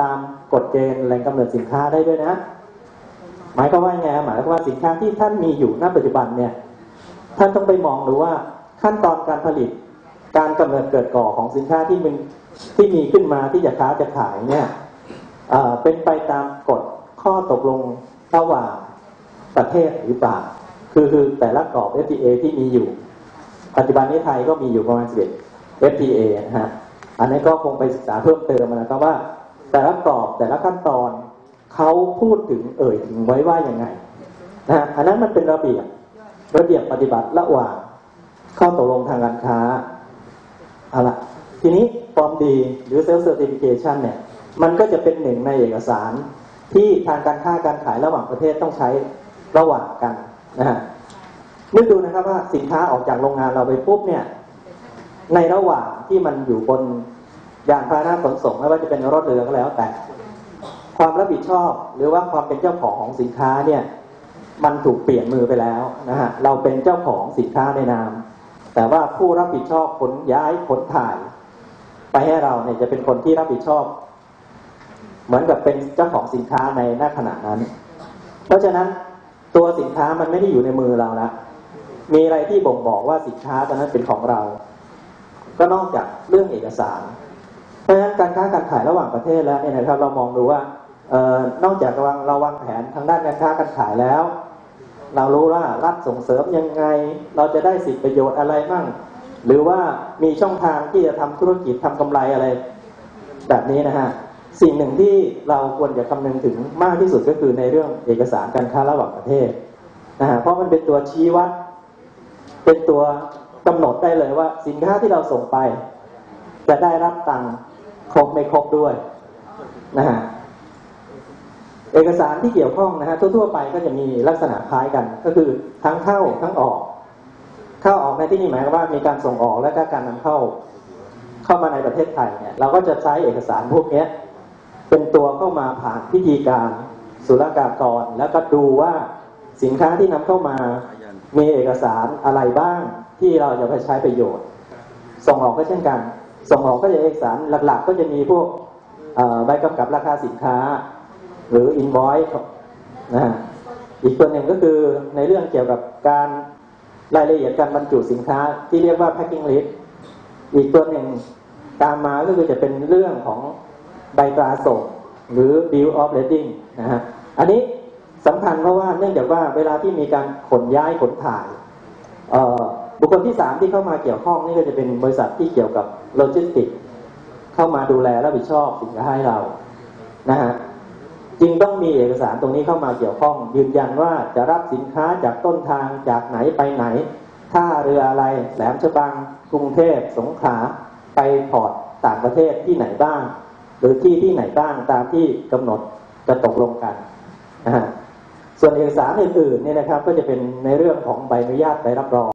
ตามกฎเกณฑ์แหล่งกำเนิดสินค้าได้ด้วยนะ หมายความว่าไงหมายความว่าสินค้าที่ท่านมีอยู่ณปัจจุบันเนี่ย ท่านต้องไปมองดูว่าขั้นตอนการผลิต การกำเนิดเกิดก่อของสินค้าที่มันที่มีขึ้นมาที่จะค้าจะขายเนี่ยเอ่อเป็นไปตามกฎข้อตกลงระหว่างประเทศหรือเปล่าคือคือแต่ละกรอบ FTA ที่มีอยู่ ปัจจุบันนี้ไทยก็มีอยู่ประมาณ11 FTA นะฮะอันนี้ก็คงไปศึกษาเพิ่มเติมนะครับว่า แต่ละกรอบแต่ละขั้นตอนเขาพูดถึงเอ่ยถึงไว้ว่ายังไงนะฮะอันนั้นมันเป็นระเบียบระเบียบปฏิบัติระหว่างข้อตกลงทางการค้าเอาละทีนี้ฟอร์มดีหรือ self certification เนี่ยมันก็จะเป็นหนึ่งในเอกสารที่ทางการค้าการขายระหว่างประเทศต้องใช้ระหว่างกันนะฮะนึกดูนะครับว่าสินค้าออกจากโรงงานเราไปปุ๊บเนี่ยในระหว่างที่มันอยู่บน อย่านพาหนะขนส่งไม่ว่าจะเป็นรถเรือก็แล้วแต่ ความรับผิดชอบหรือว่าความเป็นเจ้าของของสินค้าเนี่ยมันถูกเปลี่ยนมือไปแล้วนะฮะเราเป็นเจ้าของสินค้าในนาม แต่ว่าผู้รับผิดชอบขนย้ายขนถ่าย ไปให้เราเนี่ยจะเป็นคนที่รับผิดชอบ เหมือนกับเป็นเจ้าของสินค้าในหน้าขณะนั้น เพราะฉะนั้นตัวสินค้ามันไม่ได้อยู่ในมือเราแล้วมีอะไรที่บ่งบอกว่าสินค้าตอนนั้นเป็นของเรา ก็นอกจากเรื่องเอกสาร เพราะฉะนั้นการค้าการขายระหว่างประเทศแล้วเนี่ยนะครับเรามองดูว่าออนอกจากราวางเราวางแผนทางด้านการค้าการขายแล้ว เรารู้ว่ารัฐส่งเสริมยังไง เราจะได้สิทธิประโยชน์อะไรบ้างหรือว่ามีช่องทางที่จะทำธุรกิจทำกำไรอะไร แบบนี้นะฮะสิ่งหนึ่งที่เราควรจะคำนึงถึงมากที่สุดก็คือในเรื่องเอกสารการค้าระหว่างประเทศนะฮะเพราะมันเป็นตัวชี้วัดเป็นตัวกำหนดได้เลยว่าสินค้าที่เราส่งไป จะได้รับตัง ครบไม่ครบด้วยนะฮะเอกสารที่เกี่ยวข้องนะฮะทั่วๆไปก็จะมีลักษณะคล้ายกัน ก็คือทั้งเข้าทั้งออก เข้าออกในที่นี้หมายว่ามีการส่งออกและก็การนำเข้า เข้ามาในประเทศไทยเนี่ยเราก็จะใช้เอกสารพวกนี้เป็นตัวเข้ามาผ่านพิธีการศุลกากร แล้วก็ดูว่าสินค้าที่นำเข้ามามีเอกสารอะไรบ้างที่เราจะไปใช้ประโยชน์ ส่งออกก็เช่นกัน ส่งออกก็จะเอกสารหลัก ๆ ก็จะมีพวกใบกำกับราคาสินค้า หรือ invoice นะฮะอีกตัวหนึ่งก็คือในเรื่องเกี่ยวกับการรายละเอียดการบรรจุสินค้าที่เรียกว่า packing list อีกตัวหนึ่งตามมาก็คือจะเป็นเรื่องของใบตราส่งหรือ bill of lading นะฮะอันนี้สำคัญเพราะว่าเนื่องจากว่าเวลาที่มีการขนย้ายขนถ่าย บุคคลที่สามที่เข้ามาเกี่ยวข้องนี่ก็จะเป็นบริษัทที่เกี่ยวกับโลจิสติก เข้ามาดูแลรับผิดชอบสินค้าให้เรานะฮะจึงต้องมีเอกสารตรงนี้เข้ามาเกี่ยวข้อง ยืนยันว่าจะรับสินค้าจากต้นทางจากไหนไปไหนท่าเรืออะไรแหลมฉบัง กรุงเทพสงขลาไปพอร์ตต่างประเทศที่ไหนบ้าง หรือที่ที่ไหนบ้างตามที่กำหนดจะตกลงกันนะฮะส่วนเอกสารอื่นๆเนี่ยนะครับก็จะเป็นในเรื่องของใบอนุญาตใบรับรอง